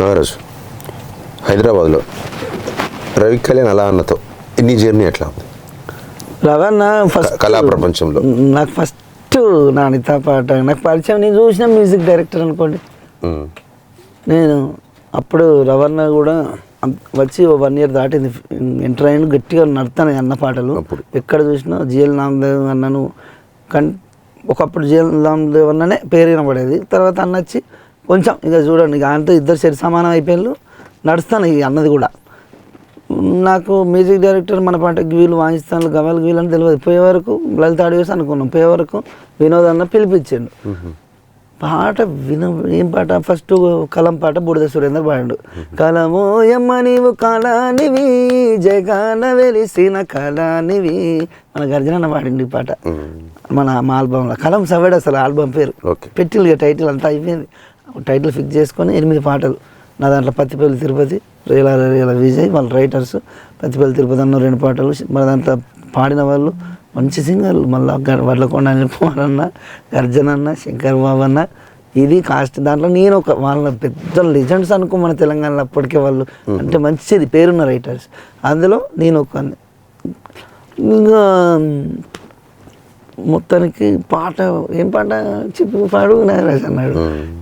నాగరాజు హైదరాబాద్లో రవి కళ్యాణ్ అలా అన్నతో నీ జర్నీ ఎట్లా ఉంది? రవణ ఫస్ట్ కళా ప్రపంచంలో. నాకు ఫస్ట్ నా అనిత పాట నాకు పరిచయం నేను చూసిన మ్యూజిక్ డైరెక్టర్ అనుకోండి. నేను అప్పుడు రవణ కూడా వచ్చి ఓ వన్ ఇయర్ దాటింది. ఎంటర్ అయిన గట్టిగా నడతాను అన్న పాటలు. ఎక్కడ చూసినా జిఎల్ నామదేవ్ అన్నను కన్ ఒకప్పుడు జిఎల్ నామదేవ్ అన్ననే పేరు వినపడేది తర్వాత అన్న వచ్చి కొంచెం ఇక చూడండి ఇక ఆయనతో ఇద్దరు సరి సమానం అయిపోయారు నడుస్తాను ఈ అన్నది కూడా. నాకు మ్యూజిక్ డైరెక్టర్ మన పాటకి వీళ్ళు వాయిస్తాను గవాలకు వీళ్ళు అని తెలియదు. పోయే వరకు లలిత ఆడియోస్ అనుకున్నాం. పోయే వరకు వినోద్ అన్న పిలిపించాడు. పాట విన ఏం పాట? ఫస్ట్ కలం పాట బుడిద సురేందర్ పాడాడు. కలము ఎమ్మ నీవు కళానివి జగాన వెలిసిన కళానివి మన గర్జన పాడింది ఈ పాట. మన మా ఆల్బంలో. కలం సవేడ్ అసలు ఆల్బమ్ పేరు. పెట్టిల్ ఇక టైటిల్ అంతా అయిపోయింది. టైటిల్ ఫిక్స్ చేసుకొని ఎనిమిది పాటలు. నా దాంట్లో పత్తిపల్లి తిరుపతి రేల రేల విజయ్ వాళ్ళ రైటర్స్. పత్తిపల్లి తిరుపతి అన్న రెండు పాటలు. మన దాంట్లో పాడిన వాళ్ళు మంచి సింగర్లు. మళ్ళీ వడ్లకొండ అనిల్ అన్న గర్జన్ అన్న శంకర్ బాబు అన్న. ఇది కాస్ట్ దాంట్లో నేను ఒక వాళ్ళ పెద్ద లెజెండ్స్ అనుకో మన తెలంగాణలో అప్పటికే వాళ్ళు అంటే మంచిది పేరున్న రైటర్స్. అందులో నేను ఒక ఇంకా మొత్తానికి పాట ఏం పాట చెప్పు పాడు నాగరాజ్ అన్నాడు.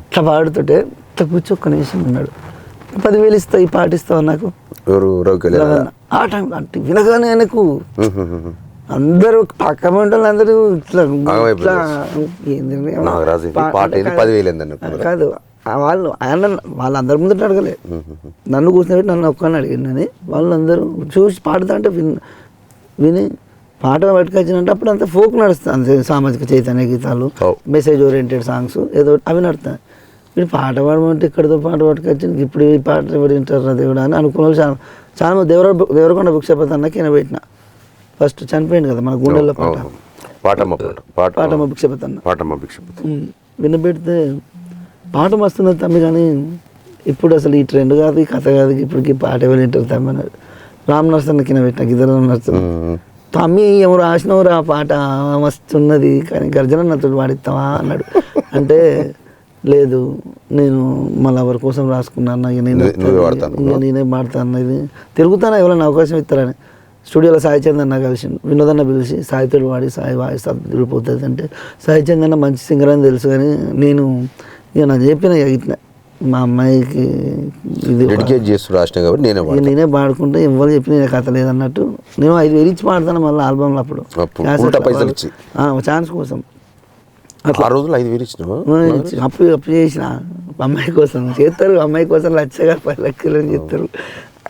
ఇట్లా పాడుతుంటే ఇట్లా కూర్చో ఒక్క నిమిషం అన్నాడు. పదివేలు ఇస్తావు ఈ పాట ఇస్తావు నాకు? ఆ టైం అంటే వినగానే ఆయనకు అందరూ పక్క మంటలు అందరూ ఇట్లా కాదు. వాళ్ళు ఆయన వాళ్ళందరి ముందట అడగలే. నన్ను కూర్చోబెట్టి నన్ను ఒక్కని అడిగిందని వాళ్ళందరూ చూసి పాడుతా అంటే విన్ విని పాట పట్టుకొచ్చినంటే అప్పుడు అంతా ఫోక్ నడుస్తుంది సామాజిక చైతన్య గీతాలు. మెసేజ్ ఓరియంటెడ్ సాంగ్స్ ఏదో అవి నడుస్తాయి. ఇప్పుడు పాట పాడమంటే ఇక్కడితో పాట పట్టుకొచ్చి ఇప్పుడు ఈ పాట ఎవరు వింటారు దేవుడు అని అనుకున్న వాళ్ళు చాలా చాలా మంది దేవర దేవరకొండ భిక్షపతి అన్నకి ఈయన పెట్టిన ఫస్ట్ చనిపోయింది కదా మన గుండెల్లో పాట. పాటమ్మ పాట పాట. పాటమ్మ భిక్షపతి అన్న పాటమ్మ భిక్షపతి ఉమ్, వినబెడితే పాట మస్తున్నది తమ్మి కానీ ఇప్పుడు అసలు ఈ ట్రెండ్ కాదు ఈ కథ కాదు ఇప్పటికి పాట ఎవరు వింటారు తమ్మి అన్నాడు రామ్ నర్సన్ కింద పెట్టిన ఇద్దరు రామ్ నర్సన్ ఎవరు రాసినవరు పాట? మస్తున్నది కానీ గర్జన నాతో పాడిస్తావా? అన్నాడు. అంటే లేదు నేను మళ్ళీ ఎవరి కోసం రాసుకున్నాను ఇక నేను. ఇక నేనే పాడతాను ఇది. తిరుగుతాను? ఎవరైనా అవకాశం ఇస్తారని. స్టూడియోలో సాయి చందన్న కలిసి వినోదన్న పిలిచి సాయితోడు వాడి సాయి వాయిస్ తిరిగిపోతుంది అంటే సాయి చందన్న మంచి సింగర్ అని తెలుసు కానీ నేను ఇక నాకు చెప్పిన ఇట్లా మా అమ్మాయికి ఇది డెడికేట్ చేస్తూ రాసిన కాబట్టి నేనే ఇక నేనే పాడుకుంటే ఎవరు చెప్పిన నేను కథ లేదన్నట్టు. నేను ఐదు వేలు ఇచ్చి పాడతాను మళ్ళీ ఆల్బమ్లో అప్పుడు. అప్పుడు క్యాసెట్ ఉల్టా పైసలు ఇచ్చి. ఛాన్స్ కోసం. ఆ రోజులు ఐదు వేలు ఇచ్చినావా? అప్పు అప్పు చేసిన అమ్మాయి కోసం. చేస్తారు అమ్మాయి కోసం లచ్చగా పది లక్షలు అని చెప్తారు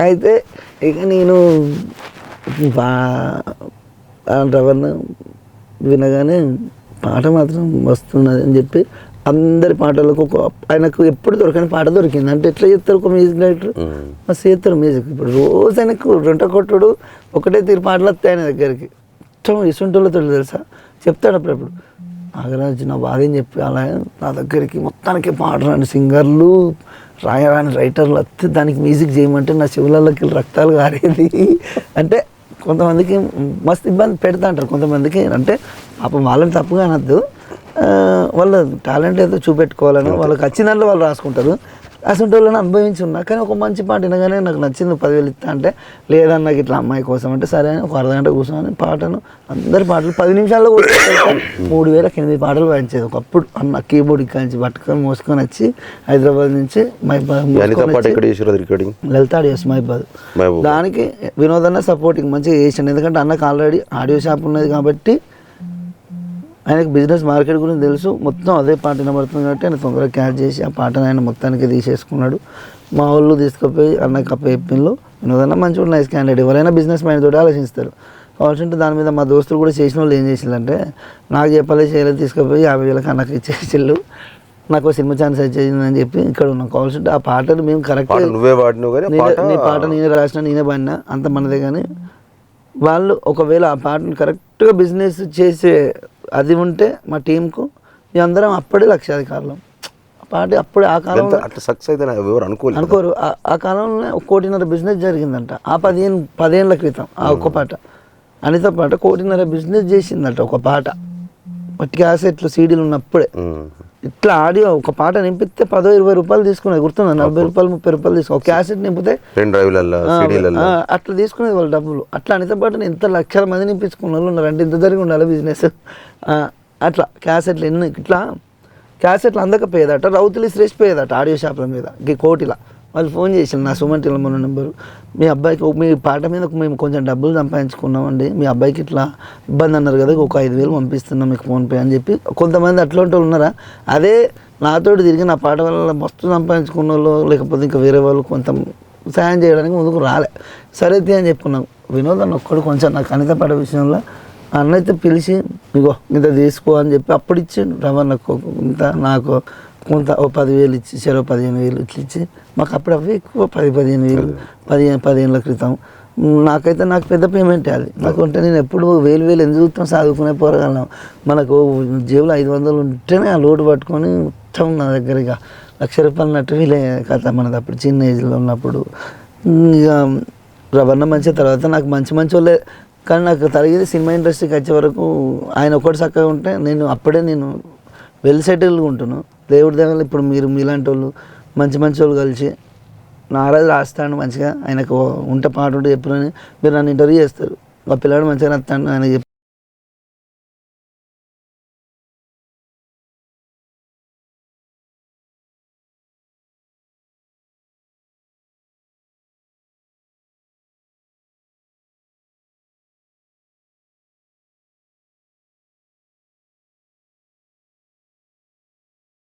అయితే ఇక నేను రవణ వినగానే పాట మాత్రం వస్తున్నది అని చెప్పి అందరి పాటలకు ఒక ఆయనకు ఎప్పుడు దొరకని పాట దొరికింది. అంటే ఎట్లా చేస్తారు ఒక మ్యూజిక్ డైరెక్టర్? మస్తు చేస్తారు మ్యూజిక్. ఇప్పుడు రోజు ఆయనకు రెంట కొట్టుడు ఒకటే తీరు పాటలు వస్తాయి ఆయన దగ్గరికి. ఇష్టం ఇసుంటోళ్ళతో తెలుసా? చెప్తాడు అప్పుడప్పుడు. నాగరాజు నా బాధ ఏం చెప్పి అలా నా దగ్గరికి మొత్తానికి పాడరాని సింగర్లు రాయరాని రైటర్లు వస్తే దానికి మ్యూజిక్ చేయమంటే నా చెవులలోకి రక్తాలు కారేది అంటే కొంతమందికి మస్తు ఇబ్బంది పెడతా అంటారు. కొంతమందికి అంటే పాపం వాళ్ళని తప్పుగా అనద్దు. వాళ్ళ టాలెంట్ ఏదో చూపెట్టుకోవాలని వాళ్ళకి వచ్చిన దాంట్లో వాళ్ళు రాసుకుంటారు. అసలు వాళ్ళని అనుభవించి ఉన్నా కానీ ఒక మంచి పాట వినగానే నాకు నచ్చింది పదివేలు ఇస్తా అంటే లేదన్న నాకు ఇట్లా అమ్మాయి కోసం అంటే సరే అని ఒక అర్ధగంట కూర్చొని పాటను అందరి పాటలు పది నిమిషాల్లో కూర్చొని మూడు వేలకు ఎనిమిది పాటలు వాయించేది. ఒకప్పుడు అన్న కీబోర్డ్ ఇక్కడి నుంచి పట్టుకొని మోసుకొని వచ్చి హైదరాబాద్ నుంచి మైబాద్ రికార్డింగ్ లలిత ఆడియోస్ మైబాద్ దానికి వినోదన్న సపోర్టింగ్ మంచిగా చేసిండు. ఎందుకంటే అన్నకు ఆల్రెడీ ఆడియో షాప్ ఉన్నది కాబట్టి ఆయనకు బిజినెస్ మార్కెట్ గురించి తెలుసు. మొత్తం అదే పాట వినబడుతుంది కాబట్టి ఆయన తొందరగా క్యాచ్ చేసి ఆ పాటను ఆయన మొత్తానికి తీసేసుకున్నాడు. మా వాళ్ళు తీసుకుపోయి అన్నకి అప్ప చెప్పిండ్రు వినోదన్న మంచిగా నైస్ క్యాండిడేట్ ఎవరైనా బిజినెస్ మైండ్ తోటి ఆలోచిస్తారు. కావాల్సింటే దాని మీద మా దోస్తులు కూడా చేసిన వాళ్ళు ఏం చేసిందంటే నాకు చెప్పాలి చేయలేదు తీసుకుపోయి యాభై వేలకు అన్నకి ఇచ్చేసిళ్ళు నాకు సినిమా ఛాన్స్ వచ్చిందని చెప్పి ఇక్కడ ఉన్నాం. కావాల్సింటే ఆ పాటను మేము కరెక్ట్ నువ్వే పాడినావు కానీ నీ పాట నేనే రాసిన నేనే పాడినా అంత మనదే కానీ వాళ్ళు ఒకవేళ ఆ పాటను కరెక్ట్గా బిజినెస్ చేసే అది ఉంటే మా టీంకు మీ అందరం అప్పుడే లక్షాధికారులం. పాట అప్పుడే ఆ కాలంలో అట్లా సక్సెస్ అయితే నాకు ఎవరు అనుకోలేదు. అనుకోరు. ఆ- కాలంలో ఒక కోటిన్నర బిజినెస్ జరిగిందంట. ఆ పదిహేను పదేళ్ళ క్రితం ఆ ఒక్క పాట. అనిత పాట కోటిన్నర బిజినెస్ చేసిందంట ఒక పాట. మట్టి క్యాసెట్లు సీడీలు ఉన్నప్పుడే. ఇట్లా ఆడియో ఒక పాట నింపితే పదో ఇరవై రూపాయలు తీసుకునేది గుర్తుందా? నలభై రూపాయలు ముప్పై రూపాయలు తీసుకుని ఒక క్యాసెట్ నింపితే అట్లా తీసుకునేది వాళ్ళు డబ్బులు. అట్లా అనితో పాటు ఎంత లక్షల మంది నింపించుకున్న వాళ్ళు ఉన్నారు. అంటే ఇంత జరిగి ఉండాలి బిజినెస్. అట్లా క్యాసెట్లు ఎన్ని ఇట్లా క్యాసెట్లు అందకపోయేదట రౌతులు ఇసిరేసిపోయేదట ఆడియో షాప్ల మీద కోటిల. వాళ్ళు ఫోన్ చేశారు. నా సుమంటిల నెంబర్ నెంబరు. మీ అబ్బాయికి ఒక- మీ పాట మీద మేము కొంచెం డబ్బులు సంపాదించుకున్నామండి. మీ అబ్బాయికి ఇట్లా ఇబ్బంది అన్నారు కదా ఒక ఐదు వేలు పంపిస్తున్నాం మీకు ఫోన్పే అని చెప్పి. కొంతమంది అట్లాంటి ఉన్నారా? అదే నాతోటి తిరిగి నా పాట వల్ల మస్తు సంపాదించుకున్న వాళ్ళు లేకపోతే ఇంకా వేరే వాళ్ళు కొంత సాయం చేయడానికి ముందుకు రాలే. సరే అని చెప్పుకున్నాం. వినోద్ అన్న ఒక్కడు కొంచెం నాకు అనిత పడ విషయంలో అన్న పిలిచి ఇగో ఇంత తీసుకో అని చెప్పి అప్పుడు ఇచ్చిండు నాకు ఇంత నాకు కొంత ఓ పదివేలు ఇచ్చి చెరో పదిహేను వేలు ఇట్లా ఇచ్చి మాకు అప్పుడు అవి ఎక్కువ పది పదిహేను వేలు పదిహేను పదిహేనుల క్రితం. నాకైతే నాకు పెద్ద పేమెంట్ అది. నాకు అంటే నేను ఎప్పుడు వేలు వేలు ఎందుకు చూస్తాం చదువుకునే పోరగలం మనకు జేబులో ఐదు వందలు ఉంటేనే ఆ లోటు పట్టుకొని మొత్తం నా దగ్గర ఇక లక్ష రూపాయలు నట్టు వీలే కథ మనది అప్పుడు చిన్న ఏజ్లో ఉన్నప్పుడు. ఇక రవణ మంచి తర్వాత నాకు మంచి మంచి వాళ్ళే. కానీ నాకు తరిగేది సినిమా ఇండస్ట్రీకి వచ్చే వరకు ఆయన ఒకటి చక్కగా ఉంటే నేను అప్పుడే నేను వెల్ సెటిల్గా ఉంటున్నాను దేవుడి దగ్గర ఇప్పుడు మీరు మీలాంటి వాళ్ళు మంచి మంచి వాళ్ళు కలిసి నారాజు రాస్తాడు మంచిగా. ఆయనకు ఉంట పాట ఉంటే చెప్పినని మీరు నన్ను ఇంటర్వ్యూ చేస్తారు. ఆ పిల్లాడు మంచిగా రాస్తాడు ఆయన